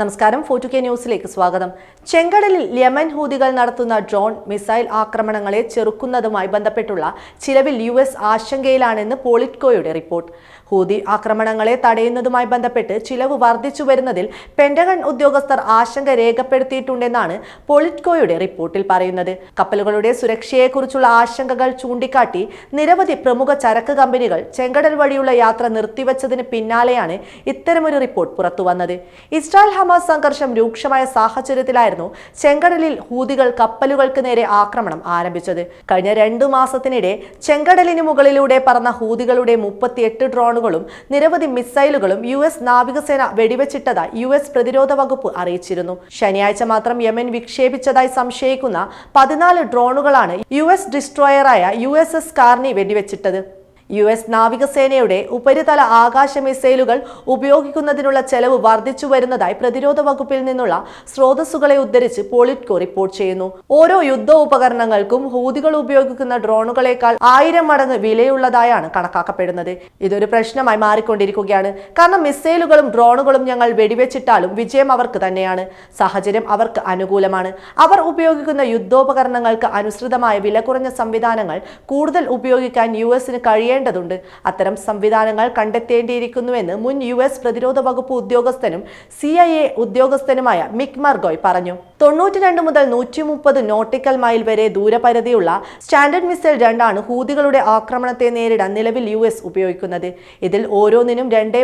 നമസ്കാരം. ഫോർട്ടു കെ ന്യൂസിലേക്ക് സ്വാഗതം. ചെങ്കടലിൽ ലെമൻ ഹൂതികൾ നടത്തുന്ന ഡ്രോൺ മിസൈൽ ആക്രമണങ്ങളെ ചെറുക്കുന്നതുമായി ബന്ധപ്പെട്ടുള്ള ചിലവിൽ യു എസ് ആശങ്കയിലാണെന്ന് പോളിറ്റ്കോയുടെ റിപ്പോർട്ട്. ഹൂതി ആക്രമണങ്ങളെ തടയുന്നതുമായി ബന്ധപ്പെട്ട് ചിലവ് വർദ്ധിച്ചു വരുന്നതിൽ പെന്റഗൺ ഉദ്യോഗസ്ഥർ ആശങ്ക രേഖപ്പെടുത്തിയിട്ടുണ്ടെന്നാണ് പൊളിറ്റ്കോയുടെ റിപ്പോർട്ടിൽ പറയുന്നത്. കപ്പലുകളുടെ സുരക്ഷയെക്കുറിച്ചുള്ള ആശങ്കകൾ ചൂണ്ടിക്കാട്ടി നിരവധി പ്രമുഖ ചരക്ക് കമ്പനികൾ ചെങ്കടൽ വഴിയുള്ള യാത്ര നിർത്തിവച്ചതിന് പിന്നാലെയാണ് ഇത്തരമൊരു റിപ്പോർട്ട് പുറത്തുവന്നത്. ഇസ്രായേൽ ഹമാസ് സംഘർഷം രൂക്ഷമായ സാഹചര്യത്തിലായിരുന്നു ചെങ്കടലിൽ ഹൂതികൾ കപ്പലുകൾക്ക് നേരെ ആക്രമണം ആരംഭിച്ചത്. കഴിഞ്ഞ രണ്ടു മാസത്തിനിടെ ചെങ്കടലിന് മുകളിലൂടെ പറന്ന ഹൂതികളുടെ മുപ്പത്തിയെട്ട് ഡ്രോണുകളും നിരവധി മിസൈലുകളും യു എസ് നാവികസേന വെടിവെച്ചിട്ടതായി യു എസ് പ്രതിരോധ വകുപ്പ് അറിയിച്ചിരുന്നു. ശനിയാഴ്ച മാത്രം യമൻ വിക്ഷേപിച്ചതായി സംശയിക്കുന്ന പതിനാല് ഡ്രോണുകളാണ് യു എസ് ഡിസ്ട്രോയറായ യു എസ് എസ് കാർണി വെടിവെച്ചിട്ടത്. യു എസ് നാവികസേനയുടെ ഉപരിതല ആകാശ മിസൈലുകൾ ഉപയോഗിക്കുന്നതിനുള്ള ചെലവ് വർദ്ധിച്ചു വരുന്നതായി പ്രതിരോധ വകുപ്പിൽ നിന്നുള്ള സ്രോതസ്സുകളെ ഉദ്ധരിച്ച് പോളിറ്റ്കോ റിപ്പോർട്ട് ചെയ്യുന്നു. ഓരോ യുദ്ധ ഉപകരണങ്ങൾക്കും ഹൂതികൾ ഉപയോഗിക്കുന്ന ഡ്രോണുകളേക്കാൾ ആയിരം മടങ്ങ് വിലയുള്ളതായാണ് കണക്കാക്കപ്പെടുന്നത്. ഇതൊരു പ്രശ്നമായി മാറിക്കൊണ്ടിരിക്കുകയാണ്. കാരണം മിസൈലുകളും ഡ്രോണുകളും ഞങ്ങൾ വെടിവെച്ചിട്ടാലും വിജയം അവർക്ക് തന്നെയാണ്. സാഹചര്യം അവർക്ക് അനുകൂലമാണ്. അവർ ഉപയോഗിക്കുന്ന യുദ്ധോപകരണങ്ങൾക്ക് അനുസൃതമായ വില കുറഞ്ഞ സംവിധാനങ്ങൾ കൂടുതൽ ഉപയോഗിക്കാൻ യു എസിന് കഴിയേണ്ടതുണ്ട് അത്തരം സംവിധാനങ്ങൾ കണ്ടെത്തേണ്ടിയിരിക്കുന്നുവെന്ന് മുൻ യു എസ് പ്രതിരോധ വകുപ്പ് ഉദ്യോഗസ്ഥനും സി ഐ എ ഉദ്യോഗസ്ഥനുമായ മിക് മർഗോയ് പറഞ്ഞു. തൊണ്ണൂറ്റി രണ്ട് മുതൽ നൂറ്റി മുപ്പത് നോട്ടിക്കൽ മൈൽ വരെ ദൂരപരിധിയുള്ള സ്റ്റാൻഡേർഡ് മിസൈൽ രണ്ടാണ് ഹൂതികളുടെ ആക്രമണത്തെ നേരിടാൻ നിലവിൽ യു എസ് ഉപയോഗിക്കുന്നത്. ഇതിൽ ഓരോന്നിനും രണ്ട്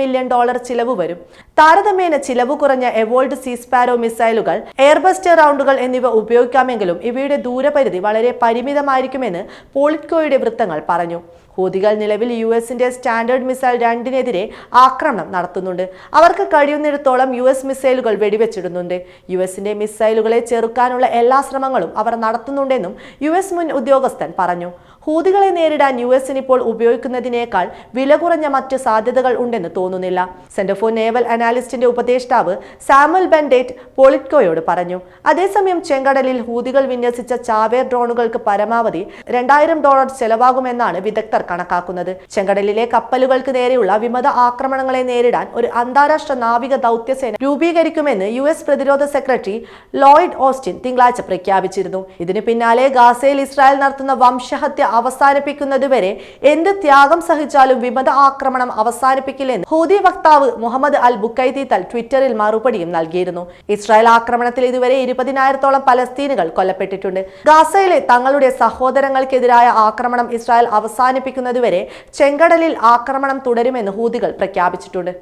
മില്യൺ ഡോളർ ചിലവ് വരും. താരതമ്യേന ചിലവ് കുറഞ്ഞ എവോൾഡ് സീസ്പാരോ മിസൈലുകൾ എയർബസ്റ്റർ റൗണ്ടുകൾ എന്നിവ ഉപയോഗിക്കാമെങ്കിലും ഇവയുടെ ദൂരപരിധി വളരെ പരിമിതമായിരിക്കുമെന്ന് പോളിറ്റ്കോയുടെ വൃത്തങ്ങൾ പറഞ്ഞു. ഹൂതികൾ നിലവിൽ യു എസിന്റെ സ്റ്റാൻഡേർഡ് മിസൈൽ രണ്ടിനെതിരെ ആക്രമണം നടത്തുന്നുണ്ട്. അവർക്ക് കഴിയുന്നിടത്തോളം യു എസ് മിസൈലുകൾ വെടിവെച്ചിടുന്നുണ്ട്. യു എസിന്റെ മിസൈലുകളെ ചെറുക്കാനുള്ള എല്ലാ ശ്രമങ്ങളും അവർ നടത്തുന്നുണ്ടെന്നും യു എസ് മുൻ ഉദ്യോഗസ്ഥൻ പറഞ്ഞു. ഹൂതികളെ നേരിടാൻ യു എസിന് ഇപ്പോൾ ഉപയോഗിക്കുന്നതിനേക്കാൾ വില കുറഞ്ഞ മറ്റ് സാധ്യതകൾ ഉണ്ടെന്ന് തോന്നുന്നില്ല. സെന്റർ ഫോർ നേവൽ അനാലിസ്റ്റിന്റെ ഉപദേഷ്ടാവ് സാമുൽ ബെൻഡേറ്റ് പോളിറ്റ്കോയോട് പറഞ്ഞു. അതേസമയം ചെങ്കടലിൽ ഹൂതികൾ വിന്യസിച്ച ചാവേർ ഡ്രോണുകൾക്ക് പരമാവധി രണ്ടായിരം ഡോളർ ചെലവാകുമെന്നാണ് വിദഗ്ധർ കണക്കാക്കുന്നത്. ചെങ്കടലിലെ കപ്പലുകൾക്ക് നേരെയുള്ള വിമത ആക്രമണങ്ങളെ നേരിടാൻ ഒരു അന്താരാഷ്ട്ര നാവിക ദൗത്യസേന രൂപീകരിക്കുമെന്ന് യു എസ് പ്രതിരോധ സെക്രട്ടറി ലോയിഡ് ഓസ്റ്റിൻ തിങ്കളാഴ്ച പ്രഖ്യാപിച്ചിരുന്നു. ഇതിന് പിന്നാലെ ഗാസയിൽ ഇസ്രായേൽ നടത്തുന്ന വംശഹത്യ അവസാനിപ്പിക്കുന്നതുവരെ എന്ത് ത്യാഗം സഹിച്ചാലും വിമത ആക്രമണം അവസാനിപ്പിക്കില്ലെന്ന് ഹൂതി വക്താവ് മുഹമ്മദ് അൽ ബുക്കൈദി തൽ ട്വിറ്ററിൽ മറുപടിയും നൽകിയിരുന്നു. ഇസ്രായേൽ ആക്രമണത്തിൽ ഇതുവരെ ഇരുപതിനായിരത്തോളം പലസ്തീനുകൾ കൊല്ലപ്പെട്ടിട്ടുണ്ട്. ഗാസയിലെ തങ്ങളുടെ സഹോദരങ്ങൾക്കെതിരായ ആക്രമണം ഇസ്രായേൽ അവസാനിപ്പിക്കുന്നതുവരെ ചെങ്കടലിൽ ആക്രമണം തുടരുമെന്ന് ഹൂതികൾ പ്രഖ്യാപിച്ചിട്ടുണ്ട്.